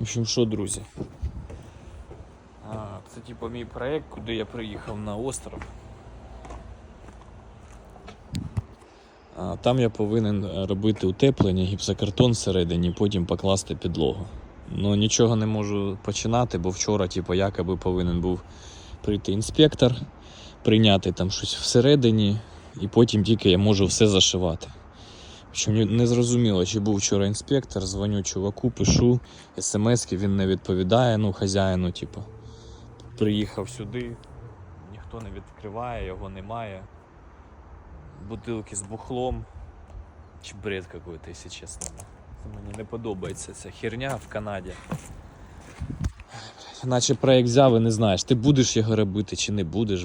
В общем, що, друзі? А, це типу мій проєкт, куди я приїхав на остров. А, там я повинен робити утеплення, гіпсокартон всередині, потім покласти підлогу. Ну нічого не можу починати, бо вчора, типу, якоби повинен був прийти інспектор, прийняти там щось всередині, і потім тільки я можу все зашивати. Що мені не зрозуміло, чи був вчора інспектор, дзвоню чуваку, пишу смс він не відповідає, ну, хазяїну, типу. Приїхав сюди, ніхто не відкриває, його немає. Бутилки з бухлом. Чи бред какой-то, якщо чесно. Це мені не подобається ця херня в Канаді. Наче проєкт взяв і не знаєш, ти будеш його робити чи не будеш.